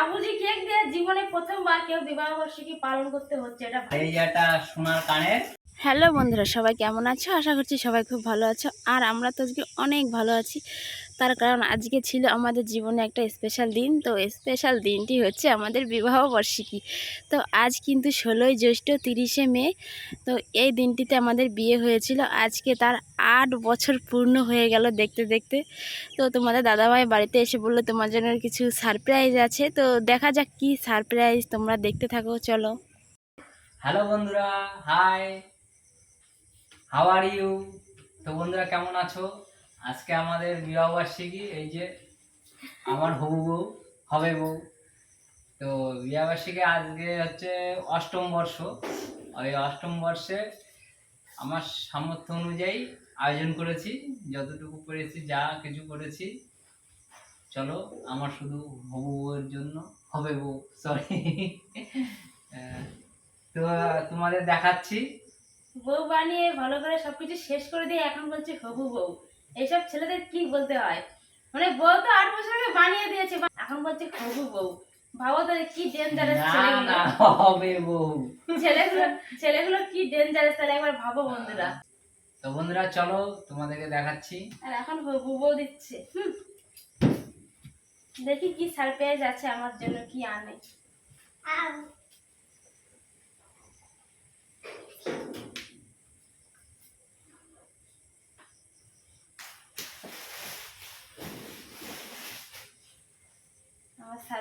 বাবুজি cake দিয়ে জীবনে প্রথমবার কেউ বিবাহ বার্ষিকী পালন করতে হচ্ছে, এটা এই যে সোনার কানের হ্যালো বন্ধুরা, সবাই কেমন আছো? আশা করছি সবাই খুব ভালো আছো। আর আমরা তো আজকে অনেক ভালো আছি। তার কারণ আজকে ছিল আমাদের জীবনে একটা স্পেশাল দিন। তো স্পেশাল দিনটি হচ্ছে আমাদের বিবাহ বার্ষিকী। তো আজ কিন্তু ষোলোই জ্যৈষ্ঠ তিরিশে মে। তো এই দিনটিতে আমাদের বিয়ে হয়েছিল। আজকে তার আট বছর পূর্ণ হয়ে গেল দেখতে দেখতে। তো তোমাদের দাদাভাই বাড়িতে এসে বলল, তোমার জন্য কিছু সারপ্রাইজ আছে। তো দেখা যাক কি সারপ্রাইজ তোমরা দেখতে থাকো, চলো। হ্যালো বন্ধুরা হাই হাউ আর ইউ তো বন্ধুরা, কেমন আছো? আজকে আমাদের বিবাহবার্ষিকী, এই যে আমার হবু বউ, হবে বউ। তো বিবাহবার্ষিকী আজকে হচ্ছে অষ্টম বর্ষ। ওই অষ্টম বর্ষে আমার সামর্থ্য অনুযায়ী আয়োজন করেছি। যতটুকু করেছি, যা কিছু করেছি। চলো, আমার শুধু হবু বউয়ের জন্য হবে বউ সরি তো তোমাদের দেখাচ্ছি। বউ বানিয়ে ভালো করে সবকিছু শেষ করে দিয়ে এখন বলছে হবু বউ। এইসব ছেলেদের কি বলতে হয়? মানে বউ তো আট বছর আগে বানিয়ে দিয়েছে এখন বলছে হবু বউ। ভাবো তো কি ডেঞ্জারাস ছেলেগুলো। হবে বউ। ছেলেগুলো ছেলেগুলো কি ডেঞ্জারাস তাহলে একবার ভাবো বন্ধুরা। তো বন্ধুরা চলো তোমাদেরকে দেখাচ্ছি। আর এখন হবু বউ দিচ্ছে দেখি কি সারপ্রাইজ আছে আমার জন্য কি আনে।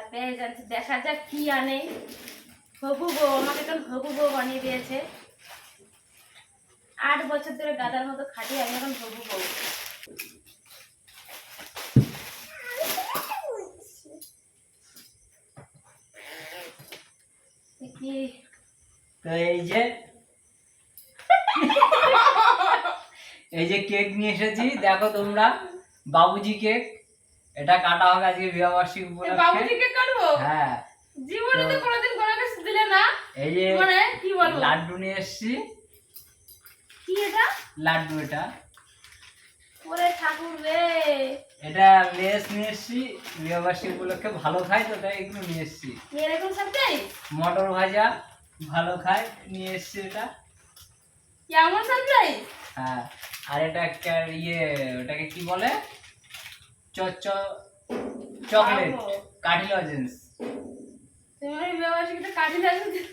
সারপ্রাইজ আছে দেখা যাক কি আনে। হবু বউ, আমাকে এখন হবু বউ বানিয়ে দিয়েছে। আট বছর ধরে গাদার মতো খাটি, আমি এখন হবু বউ। এই যে। এই যে কেক নিয়ে এসেছি, দেখো তোমরা, বাবুজি কেক। এটা কাটা হবে আজকে বিবাহবার্ষিকী উপলক্ষে। বাবুজিকে করব হ্যাঁ। জীবনে তো কোনোদিন কোনো কিছু দিলে না। এই যে মানে কি বলব? লাড্ডু নিয়ে এসেছি। কি এটা? লাড্ডু এটা। ওরে ঠাকুর রে। এটা লেস নিয়ে এসেছি। বিবাহবার্ষিকী উপলক্ষে ভালো খাই তো তাই এগুলো নিয়ে এসেছি। এরকম সারপ্রাইজ মটর ভাজা ভালো খায় নিয়ে এসেছি এটা। কেমন সারপ্রাইজ হ্যাঁ। আর এটা একটা ইয়ে ওটাকে কি বলে? চকলেট। কাঠি লজেন্স তুমি আমি ব্যবসায়ীতে কাটি লাগবে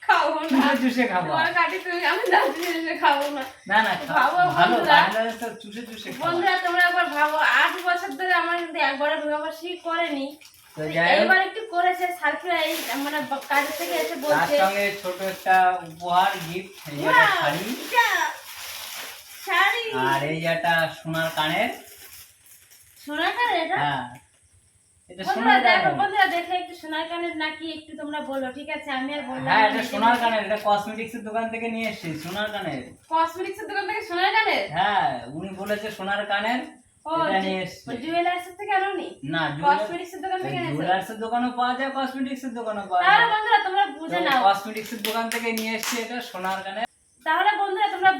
খাব না। চুষে চুষে খাব। তোমার কাটি তুমি আমি দাঁড়িয়ে জিনিসে খাব না। না না খা- ভালো বন্ধুরা। তো চুষে চুষে বন্ধুরা তোমরা একবার ভাবো আট বছর ধরে আমার কিন্তু একবারও বিবাহবার্ষিকী করেনি। তো যাই হোক। এইবার একটু করেছে সারপ্রাইজ মানে কাজ থেকে এসে বলছে। সঙ্গে ছোট একটা উপহার গিফট শাড়ি। শাড়ি। আর এই সোনার কানের হ্যাঁ। সোনার কানের বন্ধুরা দেখে একটু সোনার কানের নাকি একটু তোমরা বলো ঠিক আছে? আমি আর বললাম হ্যাঁ এটা কসমেটিক্স দোকান থেকে নিয়ে এসেছি সোনার কানের। কসমেটিক্স দোকান থেকে সোনার কানের? হ্যাঁ উনি বলেছে সোনার কানের ও এটা নিয়ে এসেছি। জুয়েলার্স থেকে আনোনি না? কসমেটিক্স দোকান থেকে এনেছো? জুয়েলার্স পাওয়া যায় কসমেটিক্স দোকানও পাওয়া যায়। বন্ধুরা তোমরা বুঝে নাও। কসমেটিক্স দোকান থেকে নিয়ে এসেছি এটা সোনার তোমরা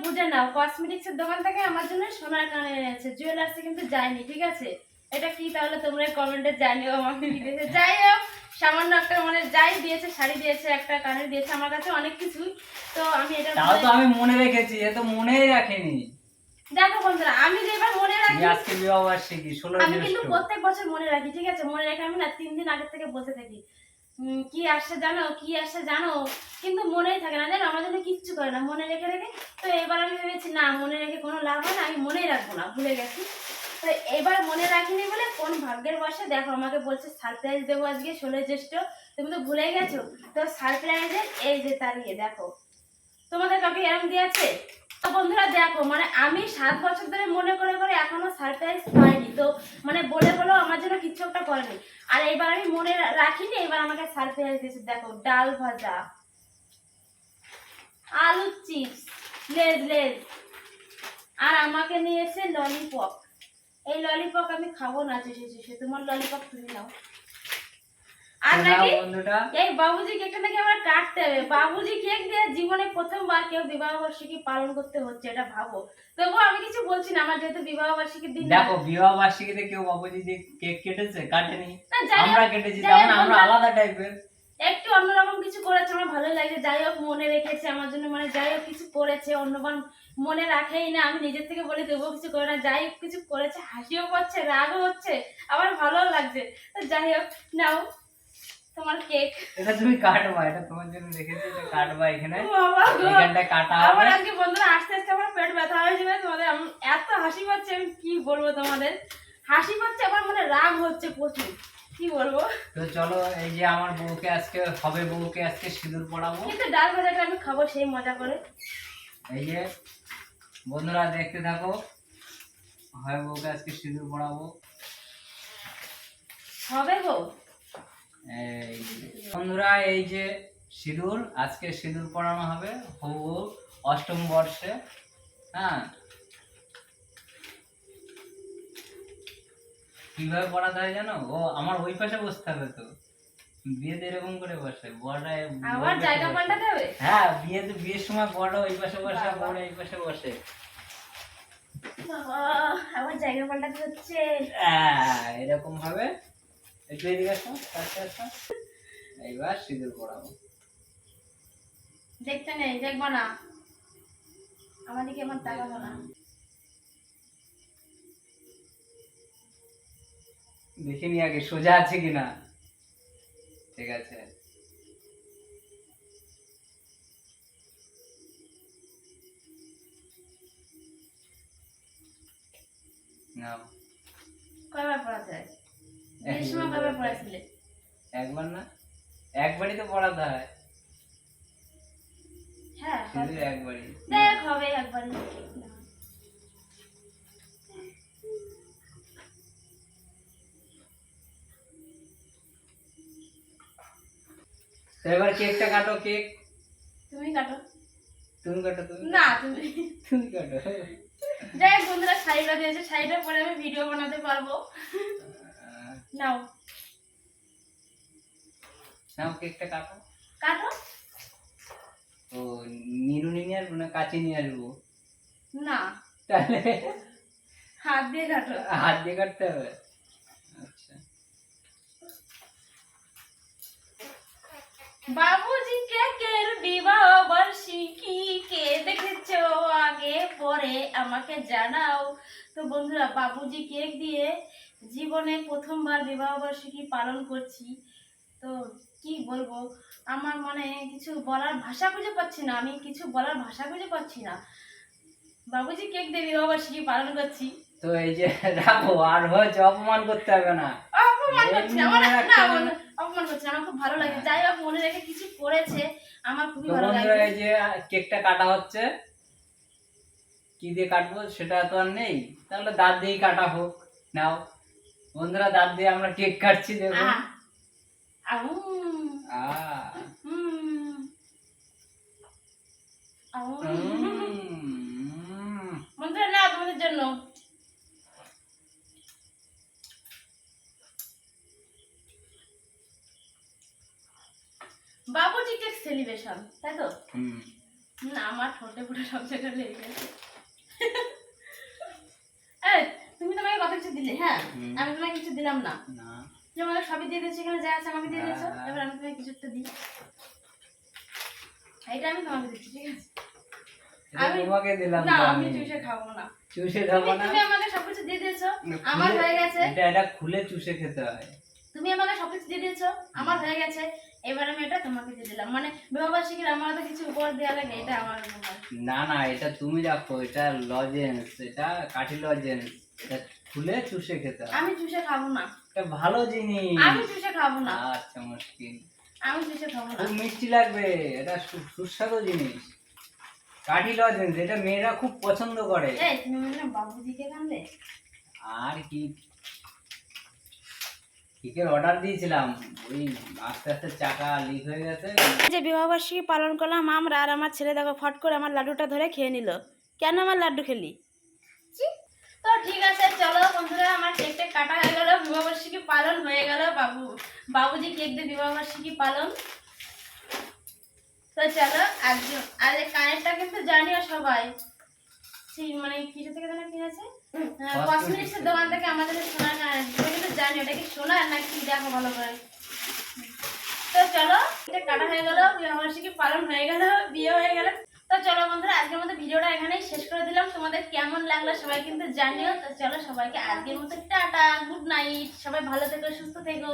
বুঝে নাও কসমেটিক্স এর দোকান থেকে আমার জন্য সোনার কানের এনেছে। জুয়েলার্সে কিন্তু যায়নি ঠিক আছে? এটা কি তাহলে তোমরা কমেন্টে জানিও আমাকে দিয়েছে যাই হোক সামান্য একটা মানে যাই দিয়েছে শাড়ি দিয়েছে একটা কানের দিয়েছে আমার কাছে অনেক কিছুই তো আমি এটা তাও তো আমি মনে রেখেছি এ তো মনেই রাখেনি। দেখো বন্ধুরা আমি যেবার মনে রাখি আজকে বিবাহ বার্ষিকী ষোলো আমি কিন্তু প্রত্যেক বছর মনে রাখি ঠিক আছে? মনে রেখে আমি না তিন দিন আগে থেকে বলতে থাকি। কি আসছে জানো, কি আসছে জানো? কিন্তু মনেই থাকে না, জানো? আমার জন্য কিচ্ছু করে না, মনে রেখে রেখে। তো এবার আমি ভেবেছি, না, মনে রেখে কোনো লাভ হয় না, আমি মনেই রাখব না, ভুলে গেছি। তো এবার মনে রাখিনি বলে কোন ভাগ্যের বসে? দেখো, আমাকে বলছে, সারপ্রাইজ দেবো আজকে ষোলো জ্যৈষ্ঠ। তুমি তো ভুলে গেছো। তো সারপ্রাইজের এই যে তারিয়ে দেখো। তোমাদের কাউকে এরম দিয়েছে? বন্ধুরা দেখো মানে আমি সাত বছর ধরে মনে করে করে এখনও সারপ্রাইজ পাইনি। তো মানে বলে আমার জন্য একটা করেনি। আর এবার আমি মনে রাখিনি, এবার আমাকে সারপ্রাইজ দিয়েছে। দেখো, ডাল ভাজা আলু চিপস লেজ লেজ। আর আমাকে নিয়েছে ললিপপ এই ললিপপ আমি খাব না চুষে তোমার ললিপপ তুমি নাও। আর শোনা নাকি? এই বাবুজি কেকটা নাকি আমার কাটতে হবে। বাবুজি কেক দিয়ে জীবনে প্রথমবার কেউ বিবাহ বার্ষিকী পালন করতে হচ্ছে এটা ভাবো। তবুও আমি কিছু বলছি না আমার যেহেতু বিবাহ বার্ষিকীর দিন দেখো বিবাহ বার্ষিকীতে কেউ বাবুজি দিয়ে কেক কেটেছে কাটেনি। না, যাই হোক, আমরা কেটেছি যাই আমরা আলাদা টাইপের একটু অন্যরকম কিছু করেছে আমার ভালো লাগছে। যাই হোক মনে রেখেছে আমার জন্য মানে যাই হোক কিছু করেছে অন্যবার মনে রাখেই না। আমি নিজের থেকে বলি দেবো কিছু করে না। যাই হোক কিছু করেছে হাসিও পাচ্ছে রাগও হচ্ছে আবার ভালো লাগছে। তো যাই হোক নাও। তোমার কেক এটা তুমি কাটবা এটা তোমার জন্য রেখেছি এটা কাটবা এখানে। এখানটা কাটা আমার আজকে বন্ধুরা আস্তে আস্তে আমার পেট ব্যথা হয়ে যাবে তোমাদের আমি এত হাসি পাচ্ছে আমি কি বলব তোমাদের? হাসি পাচ্ছে আমার মানে রাগ হচ্ছে প্রচুর। কি বলব? তো চলো এই যে আমার বউকে আজকে হবে বউকে আজকে সিঁদুর পড়াবো। কিন্তু ডাল ভাজাটা আমি খাব সেই মজা করে। এই যে বন্ধুরা দেখতে থাকো হয় বউকে আজকে সিঁদুর পড়াবো। হবে গো। বন্ধুরা এই যে সিঁদুর আজকে সিঁদুর পড়ানো হবে হবু অষ্টম বর্ষে হ্যাঁ? কীভাবে পড়াতে হয় জানো? ও আমার ওই পাশে বসতে হবে তো। বিয়েতে এরকম করে বসে বড়রা আবার জায়গা পাল্টাতে হবে? হ্যাঁ বিয়েতে বিয়ের সময় বড় ওই পাশে বসে এই পাশে বসে। বাবা আবার জায়গা পাল্টাতে হচ্ছে। এরকম ভাবে একটু এদিকে আসো কাছে আসো এইবার সিঁদুর পড়াবো দেখতে নেই দেখব না। আমাদেরকে এমন তাকাবো না। দেখিনি আগে সোজা আছে কিনা? ঠিক আছে। নাও। কয়বার পড়াতে বিয়ের সময় কয়বার একবার না? একবারই তো পড়াতে হয়। হ্যাঁ শুধু একবারই দেখ হবে একবারই তো এবার কেকটা কাটো কেক। তুমি কাটো। তুমি কাটো তুমি না তুমি। তুমি কাটো। যাই বন্ধুরা শাড়িটা দিয়েছে শাড়িটা পরে আমি ভিডিও বানাতে পারব। নাও। নাও কেকটা কাটো। কাটো। ও নিরু নিয়ে আসব না কাছে নিয়ে আসব? না। তাহলে হাত দিয়ে কাটো। হাত দিয়ে কাটতে হবে? আচ্ছা। বাবুজি কেকের বিবাহ বার্ষিকী কে দেখেছ? আগে পরে আমাকে জানাও। তো বন্ধুরা বাবুজি কেক দিয়ে জীবনে প্রথমবার বিবাহ বার্ষিকী পালন করছি। তো কি বলব? আমার মনে কিছু বলার ভাষা খুঁজে পাচ্ছি না আমি কিছু বলার ভাষা খুঁজে পাচ্ছি না। বাবুজি কেক দিয়ে বিবাহ বার্ষিকী পালন করছি। তো এই যে রাখো আর হচ্ছে অপমান করতে হবে না। অপমান করছি না, আমার না অপমান করছি আমার খুব ভালো লাগে। যাই হোক মনে রেখে কিছু করেছে আমার খুবই ভালো লাগে। এই যে কেকটা কাটা হচ্ছে। কি দিয়ে কাটবো সেটা তো আর নেই। তাহলে দাঁত দিয়েই কাটা হোক নাও। বন্ধুরা দাঁত দিয়ে আমরা কেক কাটছি দেখুন বন্ধুরা না তোমাদের জন্য বাবুজি কেক সেলিব্রেশন তাই তো না আমার ঠোঁটে পুরো সব জায়গায় লেগে গেছে তুমি তো আমাকে কথা কিছু দিলে হ্যাঁ আমি তোমাকে কিছু দিলাম না না যে আমাকে সবই দিয়ে দিয়েছে এখানে যা আছে আমাকে দিয়ে দিয়েছ। হ্যাঁ। এবার আমি তোমাকে কিছু একটা দিই। এটা আমি তোমাকে দিচ্ছি ঠিক আছে? আমি- তোমাকে দিলাম না তো আমি আমি। চুষে খাব না। চুষে তুমি খাব না? তুমি আমাকে সবকিছু দিয়ে দিয়েছ আমার হয়ে গেছে। এটা এটা খুলে চুষে খেতে হয়। তুমি আমাকে সবকিছু দিয়ে দিয়েছ আমার হয়ে গেছে। এবার আমি এটা তোমাকে দিয়ে দিলাম। মানে বিবাহবার্ষিকীর আমার তো কিছু উপহার দেওয়া লাগে এটা আমার না না এটা তুমি রাখো এটা লজেন্স এটা কাঠি লজেন্স এটা খুলে চুষে খেতে আমি চুষে খাব না। ভালো জিনিস। আমি চুষে খাব না। আচ্ছা মুশকিল। আমি চুষে খাব না। খুব মিষ্টি লাগবে এটা সুস্বাদু জিনিস। কাঠি লজেন্স এটা মেয়েরা খুব পছন্দ করে। মানে বাবুজিকে কানলে? আর কি? কেকের অর্ডার দিয়েছিলাম। ওই আস্তে আস্তে চাকা লিক হয়ে গেছে। যে বিবাহবার্ষিকী পালন করলাম আমরা আর আমার ছেলে দেখো ফট করে আমার লাড্ডুটা ধরে খেয়ে নিল। কেন আমার লাড্ডু খেলি? তো ঠিক আছে চলো বন্ধুরা আমার কেকটা কাটা হয়ে গেল বিবাহবার্ষিকী পালন হয়ে গেল বাবু বাবুজি কেক দিয়ে বিবাহবার্ষিকী পালন। তো চলো একজন আর কানেরটা কিন্তু জানিও সবাই। সেই মানে কিছু থেকে যেন কিনেছে কসমেটিক্সের দোকান থেকে আমাদের সোনা না এটা কিন্তু জানি ওটা কি সোনা না কি দেখো ভালো করে। তো চলো এটা কাটা হয়ে গেল বিবাহবার্ষিকী পালন হয়ে গেল বিয়ে হয়ে গেল। তো চলো বন্ধুরা, আজকের মতো ভিডিওটা এখানেই শেষ করে দিলাম। তোমাদের কেমন লাগল সবাই কিন্তু জানিও। তো চলো সবাইকে আজকের মতো টাটা, গুড নাইট, সবাই ভালো থেকো, সুস্থ থেকো।